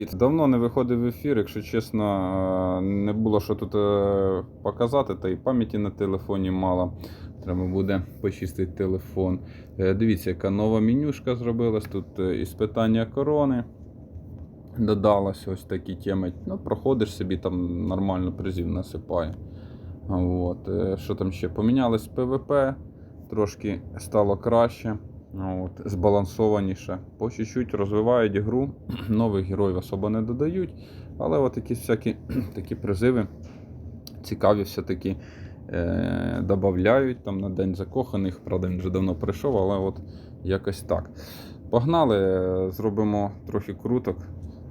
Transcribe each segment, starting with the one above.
Давно не виходив в ефір, якщо чесно, е, не було що тут е, показати, та й пам'яті на телефоні мало. Треба буде почистити телефон. Е, Дивіться, яка нова менюшка зробилась. Тут із питання корони. Додалось ось такі теми. Ну, проходиш собі, там нормально призів насипає. От. Що там ще? Помінялось ПВП, трошки стало краще. От, збалансованіше. По чуть-чуть розвивають гру, нових героїв особо не додають, але от якісь всякі такі призиви цікаві все-таки е, додають там на День закоханих. Правда, він вже давно прийшов, але от якось так. Погнали, е, зробимо трохи круток.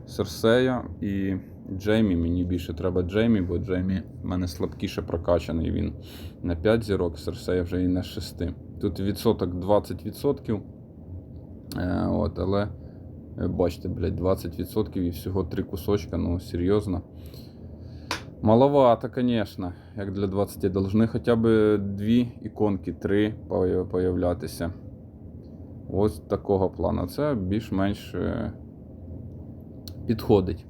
Серсея і Джеймі. Мені більше треба Джеймі, бо Джеймі в мене слабкіше прокачаний. Він на 5 зірок, Серсея вже і на 6. Тут відсоток 20%. Е, от, але е, бачите, блядь, 20% і всього 3 кусочка, ну серйозно. Маловато, звісно, як для 20 должны хоча б дві іконки, три появлятися. Ось такого плану. Це більш-менш е, підходить.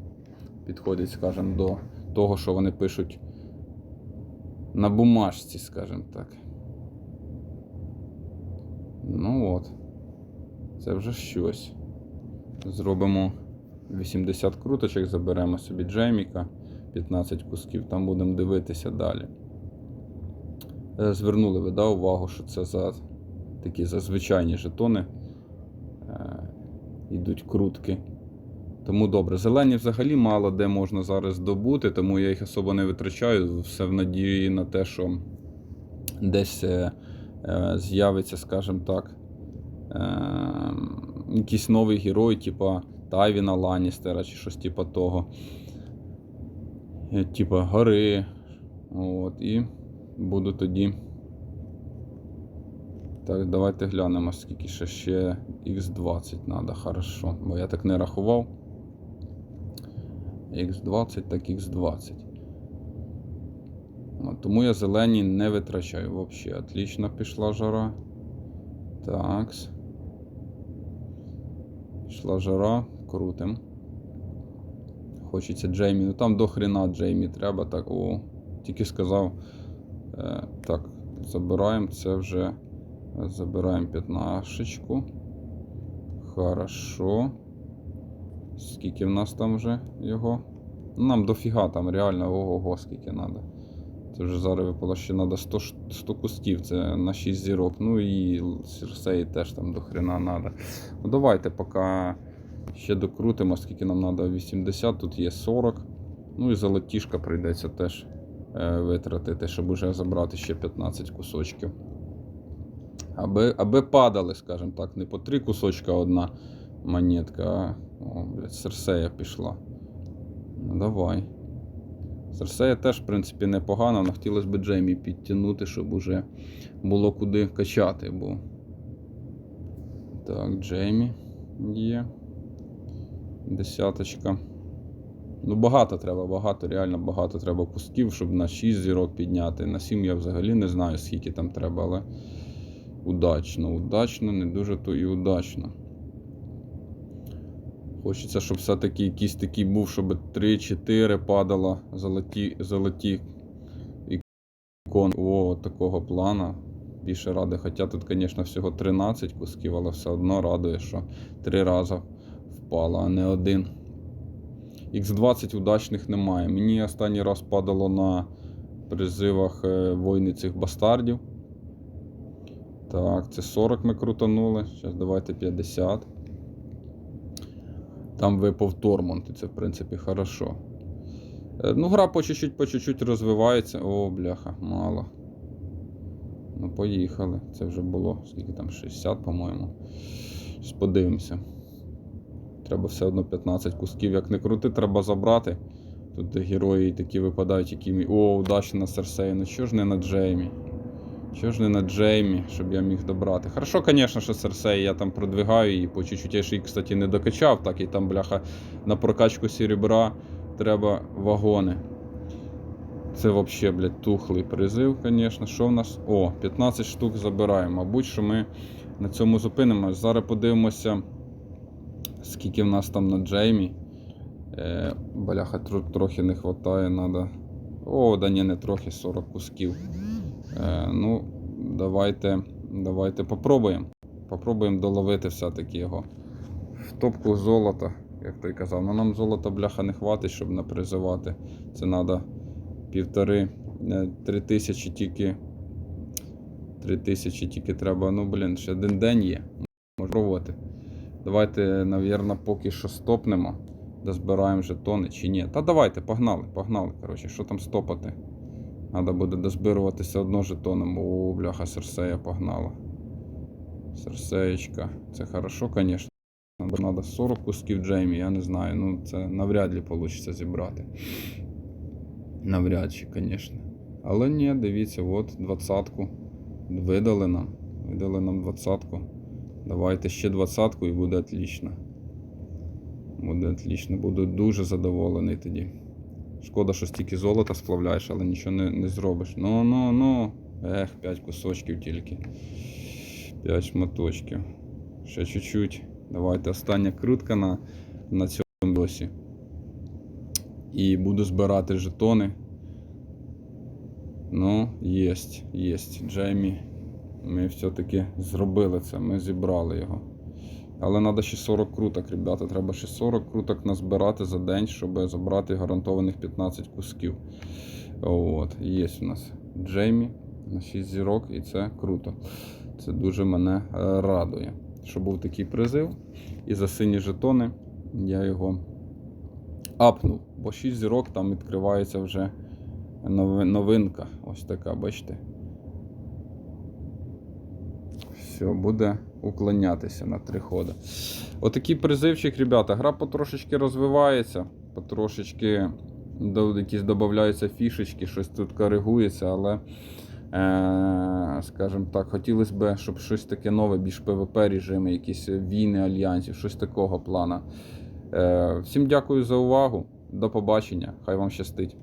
Підходить, скажімо, до того, що вони пишуть на бумажці, скажімо так. Ну от. Це вже щось. Зробимо 80 круточок, заберемо собі Джейміка, 15 кусків, там будемо дивитися далі. Е, Звернули ви да, увагу, що це за такі зазвичайні жетони. Е, Йдуть крутки. Тому добре. Зелені взагалі мало де можна зараз добути, тому я їх особо не витрачаю. Все в надії на те, що десь е, е, з'явиться, скажімо так, е, якийсь новий герой, типа Тайвіна Ланністера чи щось типа того. Е, Типа гори. От, і буду тоді. Так, давайте глянемо, скільки ще ще X20 треба, хорошо. Бо я так не рахував. X20, так X20. Тому я зелені не витрачаю взагалі. Отлично пішла жара. Такс. Пішла жара, крутим. Хочеться Джеймі. Ну там до хрена Джеймі треба. Так, о, тільки сказав. Е, так, забираємо це вже. Забираємо п'ятнашечку. Хорошо. Скільки в нас там вже його? Нам дофіга там реально ого-го, скільки треба. Це вже зараз випало, ще треба 100, ш- 100 кусків, це на 6 зірок. Ну і Серсеї теж там до хрена треба. Ну давайте поки ще докрутимо, скільки нам треба 80, тут є 40. Ну і золотішка прийдеться теж е, витратити, щоб уже забрати ще 15 кусочків. Аби, аби падали, скажімо так, не по три кусочка одна монетка, о, блядь, Серсея пішла. Ну давай. Серсея теж, в принципі, непогано, але хотілося б Джеймі підтягнути, щоб уже було куди качати, бо. Так, Джеймі є. Десяточка. Ну, багато треба, багато, реально багато треба кусків, щоб на 6 зірок підняти. На 7 я взагалі не знаю, скільки там треба, але удачно, удачно, не дуже то і удачно. Хочеться, щоб все-таки якийсь такий був, щоб 3-4 падало золоті, золоті ікон. О, такого плана. Більше радий. Хоча тут, звісно, всього 13 кусків, але все одно радує, що 3 рази впало, а не один. Х20 удачних немає. Мені останній раз падало на призивах е, войни цих бастардів. Так, це 40 ми крутанули. Зараз давайте 50. Там випав Тормонт, і це, в принципі, хорошо. Е, Ну, гра по чуть-чуть, по чуть-чуть розвивається. О, бляха, мало. Ну, поїхали. Це вже було. Скільки там? 60, по-моєму. Подивимося. Треба все одно 15 кусків. Як не крути, треба забрати. Тут герої такі випадають, які. О, удачі на Серсеї. Ну чого ж не на Джеймі? Чого ж не на Джеймі, щоб я міг добрати? Хорошо, звісно, що Серсей я там продвигаю її по чуть-чуть. Я ж її, кстати, не докачав, так і там, бляха, на прокачку серебра треба вагони. Це взагалі, блядь, тухлий призив, звісно. Що в нас? О, 15 штук забираємо. Мабуть, що ми на цьому зупинимось. Зараз подивимося, скільки в нас там на Джеймі. Е, бляха, тр- трохи не вистачає, треба. О, да ні, не трохи 40 кусків. Е, ну, давайте, давайте попробуємо. Попробуємо доловити все-таки його. В топку золота, як той казав. Ну нам золота бляха не хватить, щоб не призивати. Це треба півтори, е, три тисячі тільки. Три тисячі тільки треба. Ну, блін, ще один день є. Можна пробувати. Давайте, навірно, поки що стопнемо. Дозбираємо жетони чи ні. Та давайте, погнали, погнали. Коротше, що там стопати? Треба буде дозбируватися одно жетоном. О, бляха, Серсея погнала. Серсеєчка. Це хорошо, звісно. Треба 40 кусків Джеймі, я не знаю. Ну, це навряд ли вийде зібрати. Навряд чи, звісно. Але ні, дивіться, от двадцятку. Видали нам. Видали нам двадцятку. Давайте ще двадцятку і буде отлично. Буде отлично, буду дуже задоволений тоді. Шкода, що стільки золота сплавляєш, але нічого не, не зробиш. Ну, ну, ну. Ех, 5 кусочків тільки. 5 шматочків. Ще чуть-чуть. Давайте остання крутка на, на цьому досі. І буду збирати жетони. Ну, єсть, єсть. Джеймі. Ми все-таки зробили це, ми зібрали його. Але треба ще 40 круток, ребята. Треба ще 40 круток назбирати за день, щоб забрати гарантованих 15 кусків. От, є у нас Джеймі на 6 зірок, і це круто. Це дуже мене е, радує. Що був такий призив. І за сині жетони я його апнув. Бо 6 зірок там відкривається вже новинка. Ось така, бачите. Все, буде уклонятися на три ходи. Отакий призивчик, ребята. Гра потрошечки розвивається, потрошечки якісь додаються фішечки, щось тут коригується, але, е, скажімо так, хотілося б, щоб щось таке нове, більш ПВП режими, якісь війни альянсів, щось такого плана. Е, всім дякую за увагу. До побачення. Хай вам щастить.